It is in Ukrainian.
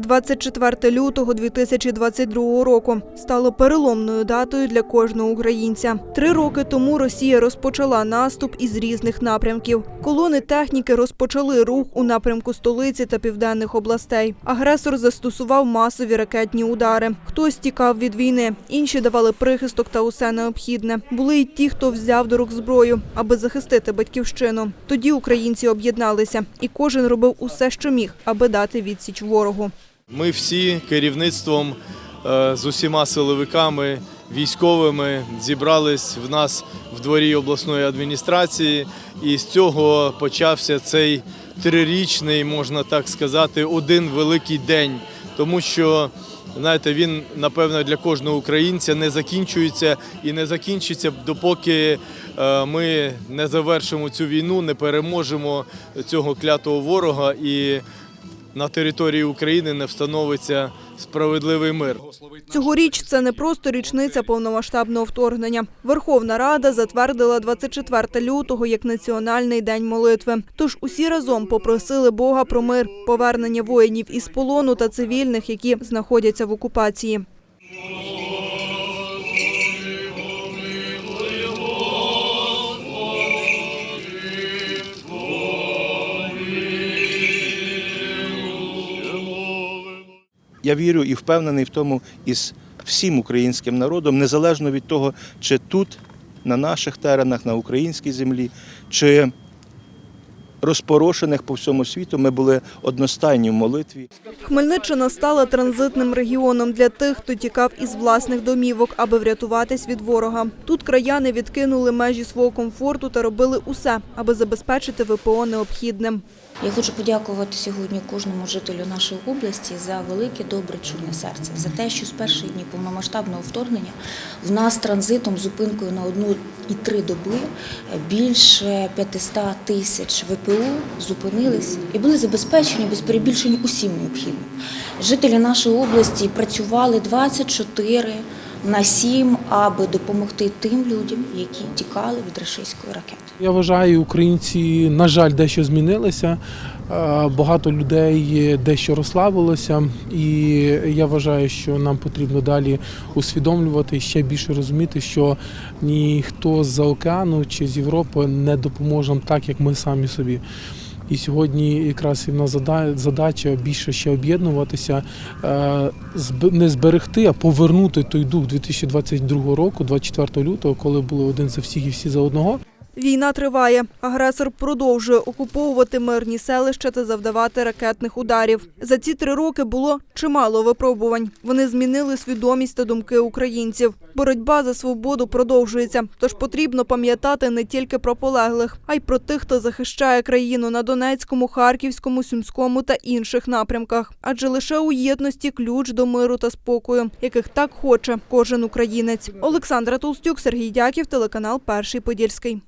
24 лютого 2022 року стало переломною датою для кожного українця. Три роки тому Росія розпочала наступ із різних напрямків. Колони техніки розпочали рух у напрямку столиці та південних областей. Агресор застосував масові ракетні удари. Хтось тікав від війни, інші давали прихисток та усе необхідне. Були й ті, хто взяв до рук зброю, аби захистити батьківщину. Тоді українці об'єдналися, і кожен робив усе, що міг, аби дати відсіч ворогу. Ми всі керівництвом е, з усіма силовиками, військовими зібрались в нас в дворі обласної адміністрації, і з цього почався цей трирічний, можна так сказати, один великий день, тому що. Знаєте, він напевно для кожного українця не закінчується і не закінчиться, допоки е, ми не завершимо цю війну, не переможемо цього клятого ворога і на території України не встановиться справедливий мир. Цьогоріч це не просто річниця повномасштабного вторгнення. Верховна Рада затвердила 24 лютого як Національний день молитви. Тож усі разом попросили Бога про мир, повернення воїнів із полону та цивільних, які знаходяться в окупації. Я вірю і впевнений в тому із всім українським народом, незалежно від того, чи тут, на наших теренах, на українській землі, чи розпорошених по всьому світу, ми були одностайні в молитві. Хмельниччина стала транзитним регіоном для тих, хто тікав із власних домівок, аби врятуватись від ворога. Тут краяни відкинули межі свого комфорту та робили усе, аби забезпечити ВПО необхідним. Я хочу подякувати сьогодні кожному жителю нашої області за велике добре чуйне серце, за те, що з перших днів повномасштабного вторгнення в нас транзитом зупинкою на одну і три доби більше 500 тисяч ВПУ зупинились і були забезпечені без перебільшень усім необхідним. Жителі нашої області працювали 24 на 7, аби допомогти тим людям, які тікали від рашистської ракети. Я вважаю, українці, на жаль, дещо змінилися. Е, Багато людей дещо розслабилося, і я вважаю, що нам потрібно далі усвідомлювати і ще більше розуміти, що ніхто з-за океану чи з Європи не допоможе нам так, як ми самі собі. І сьогодні якраз і в нас зада- задача більше ще об'єднуватися, е, не зберегти, а повернути той дух 2022 року, 24 лютого, коли були один за всіх і всі за одного. Війна триває. Агресор продовжує окуповувати мирні селища та завдавати ракетних ударів. За ці три роки було чимало випробувань. Вони змінили свідомість та думки українців. Боротьба за свободу продовжується. Тож потрібно пам'ятати не тільки про полеглих, а й про тих, хто захищає країну на Донецькому, Харківському, Сумському та інших напрямках. Адже лише у єдності ключ до миру та спокою, яких так хоче кожен українець. Олександра Толстюк, Сергій Дяків, телеканал Перший Подільський.